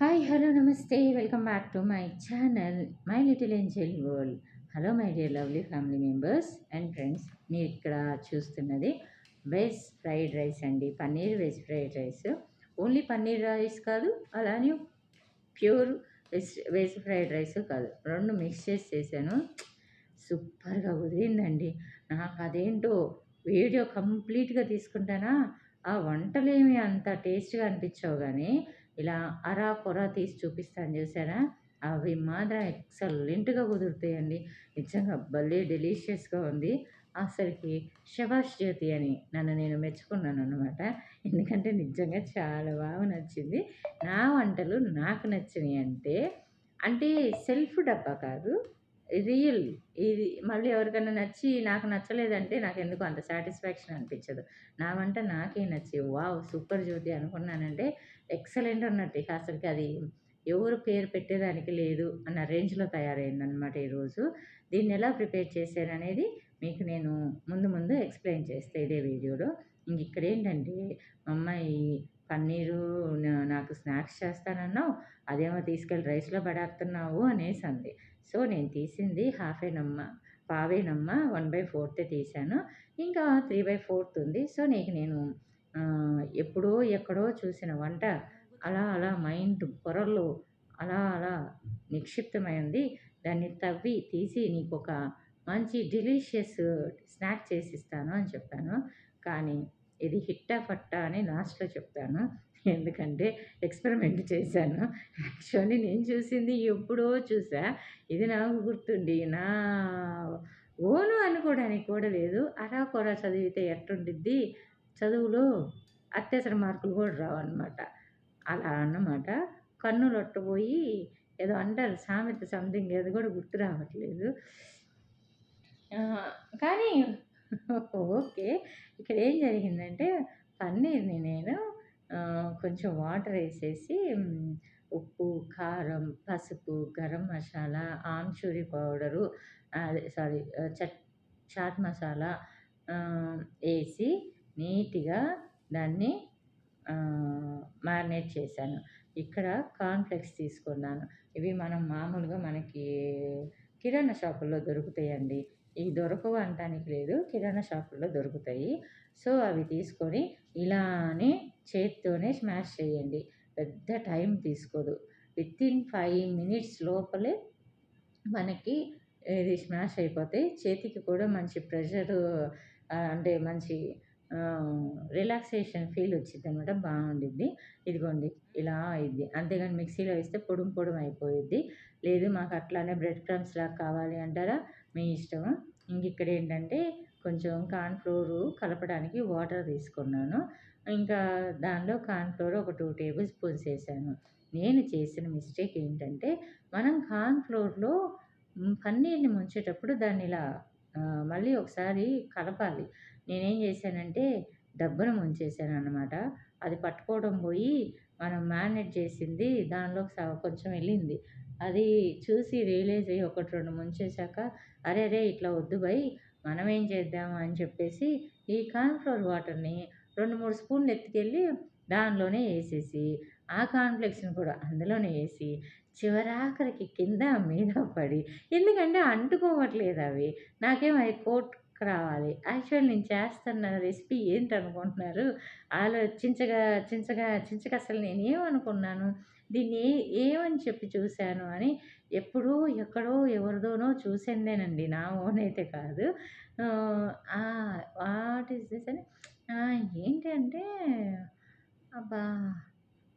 Hi hello నమస్తే. Welcome back to my channel my little angel world hello my dear lovely family members and friends మీరు ఇక్కడ చూస్తున్నది veg fried rice అండి. Paneer veg fried rice only paneer rice కాదు అలానే pure veg veg fried rice కాదు. రెండు mix చేసి చేశాను. సూపర్గా కుదిరిందండి. నాకు అదేంటో వీడియో కంప్లీట్గా తీసుకుంటానా? ఆ వంటలేమి అంత టేస్ట్గా అనిపించవు కానీ ఇలా అరా కొరా తీసి చూపిస్తాను చూసారా? అవి మాత్రం ఎక్సలెంట్గా కుదురుతాయండి. నిజంగా భలే డెలీషియస్గా ఉంది. అసలుకి శభాష్ జ్యోతి అని నన్ను నేను మెచ్చుకున్నాను అనమాట ఎందుకంటే నిజంగా చాలా బాగా నచ్చింది. నా వంటలు నాకు నచ్చినాయి అంటే అంటే సెల్ఫ్ డబ్బా కాదు. రియల్ ఇది మళ్ళీ ఎవరికైనా నచ్చి నాకు నచ్చలేదంటే నాకు ఎందుకు అంత సాటిస్ఫాక్షన్ అనిపించదు. నా వంట నాకే నచ్చి వావ్ సూపర్ జ్యోతి అనుకున్నానంటే ఎక్సలెంట్ అన్నట్టు ఇక అసలుకి అది ఎవరు పేరు పెట్టేదానికి లేదు అన్న రేంజ్లో తయారైందనమాట ఈరోజు దీన్ని ఎలా ప్రిపేర్ చేశారనేది మీకు నేను ముందు ముందు ఎక్స్ప్లెయిన్ చేస్తే ఇదే వీడియోలో. ఇంక ఇక్కడ ఏంటంటే మా అమ్మాయి పన్నీరు నాకు స్నాక్స్ చేస్తానన్నావు అదేమో తీసుకెళ్ళి రైస్లో పడేస్తున్నావు అనేసి అంది సో నేను తీసింది హాఫ్ ఏనమ్మ పావేనమ్మ వన్ బై ఫోర్త్ తీశాను. ఇంకా త్రీ బై ఫోర్త్ ఉంది. సో నీకు నేను ఎప్పుడో ఎక్కడో చూసిన వంట అలా అలా మైండ్ పొరల్లో అలా అలా నిక్షిప్తమైంది దాన్ని తవ్వి తీసి నీకు ఒక మంచి డెలీషియస్ స్నాక్ చేసిస్తాను అని చెప్పాను. కానీ ఇది హిట్టా ఫట్టా అని లాస్ట్లో చెప్తాను ఎందుకంటే ఎక్స్పెరిమెంట్ చేశాను. యాక్చువల్లీ నేను చూసింది ఎప్పుడో చూసా. ఇది నాకు గుర్తుండి. నా ఓను అనుకోవడానికి కూడా లేదు. అరా కూడా చదివితే ఎట్టుండిద్ది? చదువులో అత్యవసర మార్కులు కూడా రావు అనమాట అలా అన్నమాట. కన్ను లొట్టపోయి ఏదో అంటారు సామెత సంథింగ్ ఏదో కూడా గుర్తు రావట్లేదు. కానీ ఓకే. ఇక్కడ ఏం జరిగిందంటే పన్నీర్ని నేను కొంచెం వాటర్ వేసేసి ఉప్పు కారం పసుపు గరం మసాలా ఆమ్చూరి పౌడరు సారీ చట్ చాట్ మసాలా వేసి నీట్గా దాన్ని మ్యారినేట్ చేశాను. ఇక్కడ కార్న్ఫ్లెక్స్ తీసుకున్నాను. ఇవి మనం మామూలుగా మనకి కిరాణా షాపుల్లో దొరుకుతాయండి. ఇవి దొరకవు అనటానికి లేదు. కిరాణా షాపుల్లో దొరుకుతాయి. సో అవి తీసుకొని ఇలానే చేతితోనే స్మాష్ చేయండి. పెద్ద టైం తీసుకోదు. విత్ ఇన్ ఫైవ్ మినిట్స్ లోపలే మనకి ఇది స్మాష్ అయిపోతాయి చేతికి కూడా మంచి ప్రెషర్ అంటే మంచి రిలాక్సేషన్ ఫీల్ వచ్చింది అనమాట బాగుండిద్ది. ఇదిగోండి ఇలా అయింది. అంతేగాని మిక్సీలో వేస్తే పొడుం పొడుం అయిపోయిద్ది. లేదు మాకు అట్లానే బ్రెడ్ క్రమ్స్ లాగా కావాలి అంటారా? మీ ఇష్టం ఇంక ఇక్కడ ఏంటంటే కొంచెం కార్న్ఫ్లోర్ కలపడానికి వాటర్ తీసుకున్నాను. ఇంకా దానిలో కార్న్ఫ్లోర్ ఒక టూ టేబుల్ స్పూన్స్ వేసాను. నేను చేసిన మిస్టేక్ ఏంటంటే మనం కార్న్ఫ్లోర్లో పన్నీర్ని ముంచేటప్పుడు దాన్ని ఇలా మళ్ళీ ఒకసారి కలపాలి. నేనేం చేశానంటే డబ్బును ముంచేసాను అనమాట అది పట్టుకోవడం పోయి మనం మ్యారినేట్ చేసింది దానిలో కొంచెం వెళ్ళింది. అది చూసి రియలైజ్ అయ్యి ఒకటి రెండు ముంచేశాక అరే అరే ఇట్లా వద్దు భయ్ మనం ఏం చేద్దాము అని చెప్పేసి ఈ కార్న్ఫ్లోర్ వాటర్ని రెండు మూడు స్పూన్లు ఎత్తుకెళ్ళి దానిలోనే వేసేసి ఆ కాన్ఫ్లెక్స్ని కూడా అందులోనే వేసి చివరాఖరికి కింద మీద పడి ఎందుకంటే అంటుకోవట్లేదు అవి. నాకేం అవి కోట్ రావాలి. యాక్చువల్ నేను చేస్తున్న రెసిపీ ఏంటనుకుంటున్నారు? ఆలోచించగా చించగా చించక అసలు నేను ఏమనుకున్నాను దీన్ని ఏమని చెప్పి చూశాను? అని ఎప్పుడూ ఎక్కడో ఎవరిదోనో చూసిందేనండి. నా ఓన్ అయితే కాదు. వాట్ ఈస్ దిస్ అని? ఏంటి అంటే అబ్బా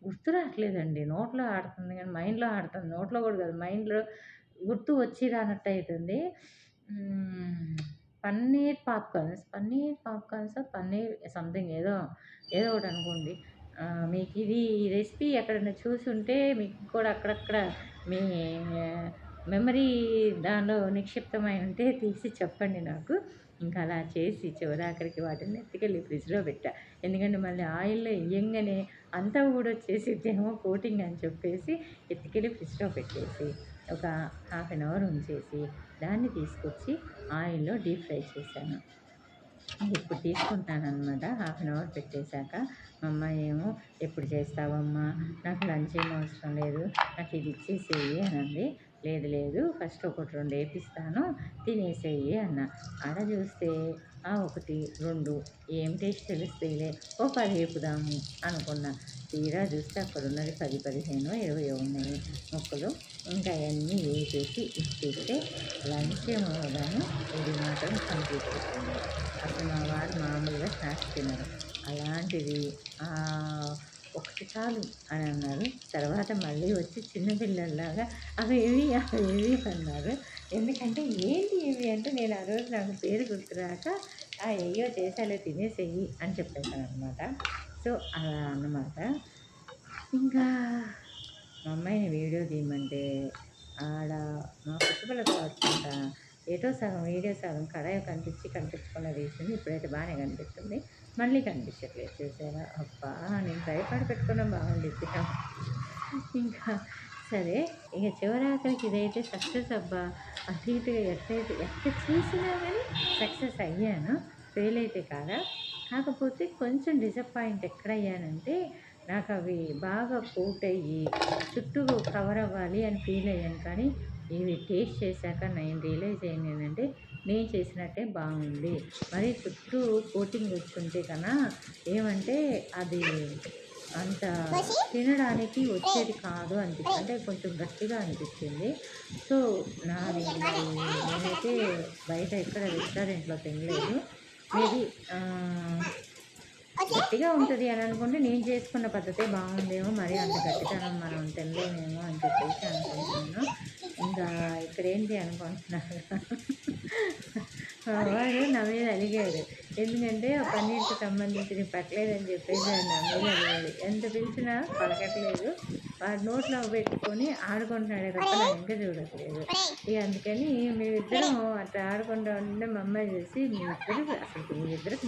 గుర్తు రావట్లేదండి. నోట్లో ఆడుతుంది కానీ మైండ్లో ఆడుతుంది. నోట్లో కూడా కాదు మైండ్లో గుర్తు వచ్చి రానట్టు అవుతుంది paneer popcorns paneer popcorns paneer something ఏదో ఏదో ఒకటి అనుకోండి. మీకు ఇది రెసిపీ ఎక్కడైనా చూసి ఉంటే మీకు కూడా అక్కడక్కడ మీ మెమరీ దానిలో నిక్షిప్తమై ఉంటే తీసి చెప్పండి నాకు. ఇంకా అలా చేసి చివరాఖరికి వాటిని ఎత్తుకెళ్ళి ఫ్రిడ్జ్లో పెట్టా. ఎందుకంటే మళ్ళీ ఆయిల్లో ఇయ్యంగానే అంతా కూడా వచ్చేసి ఏమో కోటింగ్ అని చెప్పేసి ఎత్తుకెళ్ళి ఫ్రిడ్జ్లో పెట్టేసి ఒక హాఫ్ అన్ అవర్ ఉంచేసి దాన్ని తీసుకొచ్చి ఆయిల్లో డీప్ ఫ్రై చేశాను. ఇప్పుడు తీసుకుంటానమాట హాఫ్ అన్ అవర్ పెట్టేశాక మా అమ్మాయి ఏమో ఎప్పుడు చేస్తావమ్మా? నాకు లంచ్ ఏం అవసరం లేదు. నాకు ఇది ఇచ్చేసేయి అని అంది లేదు లేదు ఫస్ట్ ఒకటి రెండు వేపిస్తాను తినేసేయి అన్న. ఆడ చూస్తే ఆ ఒకటి రెండు ఏం టేస్ట్ తెలుస్తాయిలే ఓ పది వేపుదాము అనుకున్నా. తీరా చూస్తే అక్కడ ఉన్నది పది పదిహేను ఇరవై ఉన్నాయి. మొక్కలు ఇంకా అవన్నీ వేసేసి ఇచ్చేస్తే లంచ్ ఏమో కానీ ఇది మాత్రం కంప్లీట్ అయిపోయింది. అసలు మా వారు మామూలుగా స్నాక్స్ తినరు. అలాంటిది ఒకటి చాలు అని అన్నారు. తర్వాత మళ్ళీ వచ్చి చిన్నపిల్లల్లాగా అవి ఏవి అవి ఏవి అన్నారు. ఎందుకంటే ఏంటి ఇవి? అంటే నేను ఆ రోజు నాకు పేరు గుర్తురాక ఆ అయ్యో చేసాలే తినేసేయి అని చెప్పేశాను అనమాట సో అలా అన్నమాట. ఇంకా మా అమ్మాయిని వీడియో తీయమంటే ఆడ మా పుట్టుపల్లకి వచ్చుకుంటా ఏటో సగం వీడియో సగం కడాయి కనిపించి కనిపించకుండా వేసింది. ఇప్పుడైతే బాగానే కనిపిస్తుంది. మళ్ళీ కనిపించట్లేదు. చూసారా? అబ్బా నేను భయపడి పెట్టుకున్నా. బాగుండిద్ది ఇంకా సరే ఇక చివరాఖరికి ఇదైతే సక్సెస్ అబ్బా. అటు ఇటుగా ఎట్లయితే ఎక్కడ చూసినా కానీ సక్సెస్ అయ్యాను. ఫెయిల్ అయితే కాదా? కాకపోతే కొంచెం డిసప్పాయింట్ ఎక్కడ అయ్యానంటే నాకు అవి బాగా కోట్ అయ్యి చుట్టూ కవర్ అవ్వాలి అని ఫీల్ అయ్యాను. కానీ ఇవి టేస్ట్ చేశాక నేను రియలైజ్ అయ్యాను ఏంటంటే నేను చేసినట్టే బాగుంది. మరి చుట్టూ కోటింగ్ వచ్చుంటే కన్నా ఏమంటే అది అంత తినడానికి వచ్చేది కాదు అనిపించింది అంటే కొంచెం గట్టిగా అనిపించింది సో నాది నేనైతే బయట ఎక్కడ రెస్టారెంట్లో తినలేదు. మేబీ గట్టిగా ఉంటుంది అని అనుకుంటే నేను చేసుకున్న పద్ధతే బాగుందేమో మరి అంత గట్టితనం మనం తినలేమేమో అని చెప్పేసి అనుకుంటున్నాను. ఇంకా ఇక్కడేంటి అనుకుంటున్నారు? వాడు నా మీద అలిగాడు. ఎందుకంటే పన్నీర్కి సంబంధించి పెట్టలేదని చెప్పేసి నా మీద అలిగాడు. ఎంత పిలిచినా పలకట్లేదు. వాడు నోట్లో పెట్టుకొని ఆడుకుంటున్నాడే తప్ప నా ఇంకా చూడట్లేదు. ఇక అందుకని మేమిద్దరం అట్లా ఆడుకుంటూ ఉంటే మా అమ్మాయి చూసి మీ ఇద్దరు అసలు మీ ఇద్దరికి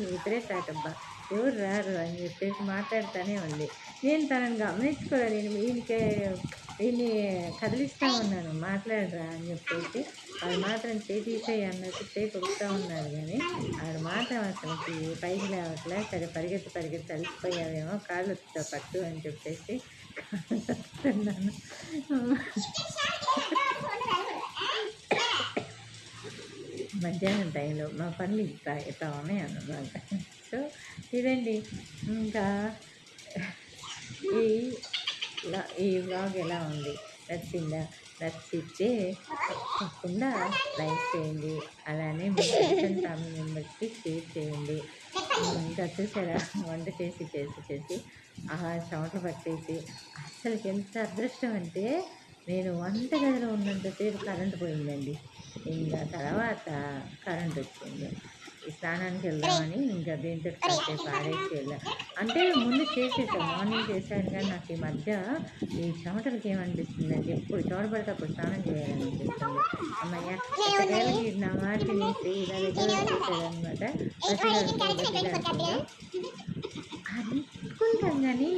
సాటబ్బా ఎవరు రారు? అని చెప్పేసి మాట్లాడుతూనే ఉంది. నేను తనని గమనించుకోలేదు. నేను ఈయనకే దీన్ని కదిలిస్తూ ఉన్నాను మాట్లాడరా అని చెప్పేసి. వాడు మాత్రం చేసేసేయి అన్నట్టు చేయి కొడుతూ ఉన్నారు కానీ ఆడు మాత్రం అతనికి పైకి లేవట్లే సరే పరిగెత్తి పరిగెత్తి అలిసిపోయావేమో కాళ్ళతో పట్టు అని చెప్పేసి అన్నాను మధ్యాహ్నం టైంలో మా పనులు ఇస్తా ఇస్తా ఉన్నాయి అన్నమాట. సో ఇదండి. ఇంకా ఈ ఈ బ్లాగ్ ఎలా ఉంది? నచ్చిందా? నచ్చితే తప్పకుండా లైక్ చేయండి. అలానే మీ ఫ్రెండ్స్ ఫ్యామిలీ మెంబర్స్కి షేర్ చేయండి. ఇంకా చూసారా? వంట చేసి చేసి చేసి ఆ చెమట పట్టేసి. అసలుకి ఎంత అదృష్టం అంటే నేను వంటగదిలో ఉన్నంతసేపు కరెంటు పోయిందండి. ఇంకా తర్వాత కరెంట్ వచ్చింది. స్నానానికి వెళ్దామని ఇంకా దీంతో కాసేపు ఆడేసి వెళ్ళాం. అంటే ముందు చేసేసాం మార్నింగ్ చేశాను కానీ నాకు ఈ మధ్య ఈ చెమటలకి ఏమనిపిస్తుంది అంటే ఎప్పుడు చోటపడితే అప్పుడు స్నానం చేయాలనిపిస్తుంది. అమ్మయ్య ఎక్కడికి నా మాట తినేసి ఇలా చేసేదనమాట అనుకుంటాం కానీ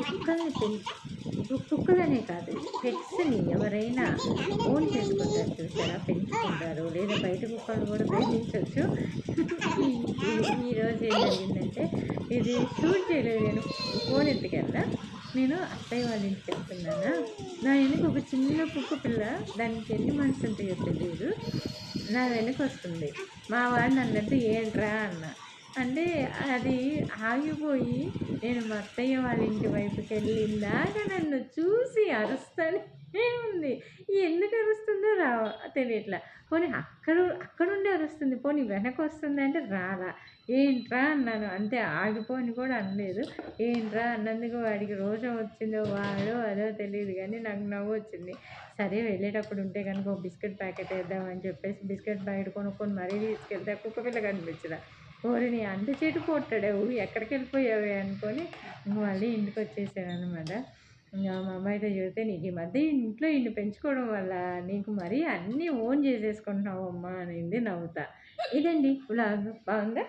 కుక్కల్ని పెంచి కుక్కలనే కాదు పెట్స్ని ఎవరైనా ఓన్ చేసుకుంటారు చూసారా? పెంచుకుంటారు. లేదా బయట కుక్కలు కూడా పెంచవచ్చు ఈరోజు ఏం జరిగిందంటే ఇది షూట్ చేయలేదు నేను ఫోన్ ఎత్తుకెళ్ళా నేను అత్తయ్య వాళ్ళ ఇంటికి వెళ్తున్నానా? నా వెనక ఒక చిన్న కుక్క పిల్ల దానికి ఎన్ని మనసు ఉంటాయో తెలియదు నా వెనక వస్తుంది. మా వాడిని అన్నట్టు ఏంట్రా? అన్న. అంటే అది ఆగిపోయి నేను మా అత్తయ్య వాళ్ళ ఇంటి వైపుకి వెళ్ళిందాక నన్ను చూసి అరుస్తానే ఉంది. ఎందుకు అరుస్తుందో రా తెలియట్లా. పోనీ అక్కడ అక్కడుండి అరుస్తుంది పోనీ వెనక వస్తుంది అంటే రాలా. ఏంట్రా అన్నాను. అంతే ఆగిపోని కూడా అనలేదు. ఏంట్రా అన్నందుకు వాడికి రోజు వచ్చిందో వాడో అదో తెలియదు కానీ నాకు నవ్వు వచ్చింది. సరే వెళ్ళేటప్పుడు ఉంటే కనుక ఒక బిస్కెట్ ప్యాకెట్ వేద్దామని చెప్పేసి బిస్కెట్ ప్యాకెట్ కొనుక్కొని మరీ తీసుకెళ్తే కుక్క పిల్ల కనిపించదా? ఓరిని అంత చెట్టు కొట్టాడు ఎక్కడికి వెళ్ళిపోయావే అనుకొని మళ్ళీ ఇంటికి వచ్చేసాను అనమాట ఇంకా మా అమ్మాయితో చెబితే నీకు ఈ మధ్య ఇంట్లో ఇన్ని పెంచుకోవడం వల్ల నీకు మరీ అన్నీ ఓన్ చేసేసుకుంటున్నావు అమ్మా అనింది నవ్వుతా. ఇదండి బ్లాగ్ బాగుందా?